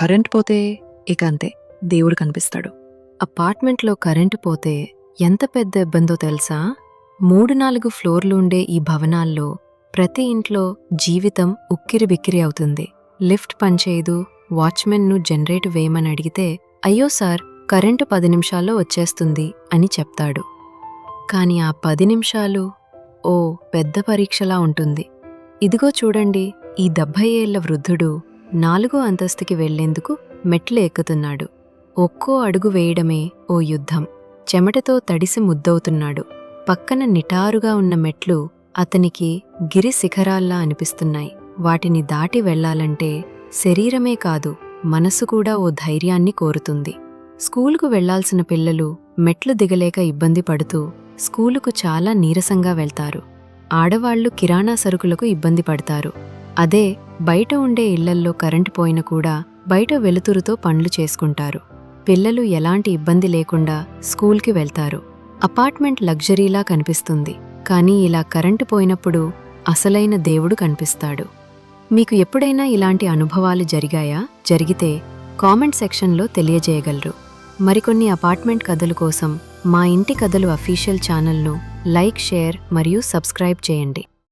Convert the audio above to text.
Current పోతే ఇక అంతే దేవుడు కనిపిస్తాడు. అపార్ట్మెంట్లో కరెంటు పోతే ఎంత పెద్ద ఇబ్బందో తెలుసా? మూడు నాలుగు ఫ్లోర్లు ఉండే ఈ భవనాల్లో ప్రతి ఇంట్లో జీవితం ఉక్కిరి బిక్కిరి అవుతుంది. లిఫ్ట్ పనిచేయదు వాచ్మెన్ను జనరేట్ వేయమని అడిగితే అయ్యో సార్ కరెంటు పది నిమిషాల్లో వచ్చేస్తుంది అని చెప్తాడు. కాని ఆ పది నిమిషాలు ఓ పెద్ద పరీక్షలా ఉంటుంది. ఇదిగో చూడండి ఈ డెబ్భై ఏళ్ళ వృద్ధుడు నాలుగో అంతస్తుకి వెళ్ళేందుకు మెట్లు ఎక్కుతున్నాడు. ఒక్కో అడుగు వేయడమే ఓ యుద్ధం. చెమటతో తడిసి ముద్దవుతున్నాడు. పక్కన నిటారుగా ఉన్న మెట్లు అతనికి గిరి శిఖరాల్లా అనిపిస్తున్నాయి. వాటిని దాటి వెళ్ళాలంటే శరీరమే కాదు మనసు కూడా ఓ ధైర్యాన్ని కోరుతుంది. స్కూలుకు వెళ్ళాల్సిన పిల్లలు మెట్లు దిగలేక ఇబ్బంది పడుతూ స్కూలుకు చాలా నీరసంగా వెళ్తారు. ఆడవాళ్ళు కిరాణా సరుకులకు ఇబ్బంది పడతారు. అదే బయట ఉండే ఇళ్ళల్లో కరెంటు పోయిన కూడా బయట వెలుతురుతో పనులు చేసుకుంటారు. పిల్లలు ఎలాంటి ఇబ్బంది లేకుండా స్కూల్కి వెళ్తారు. అపార్ట్మెంట్ లగ్జరీలా కనిపిస్తుంది. కానీ ఇలా కరెంటు పోయినప్పుడు అసలైన దేవుడు కనిపిస్తాడు. మీకు ఎప్పుడైనా ఇలాంటి అనుభవాలు జరిగాయా? జరిగితే కామెంట్ సెక్షన్లో తెలియజేయగలరు. మరికొన్ని అపార్ట్మెంట్ కథలు కోసం మా ఇంటి కథలు అఫీషియల్ ఛానల్ను లైక్ షేర్ మరియు సబ్స్క్రైబ్ చేయండి.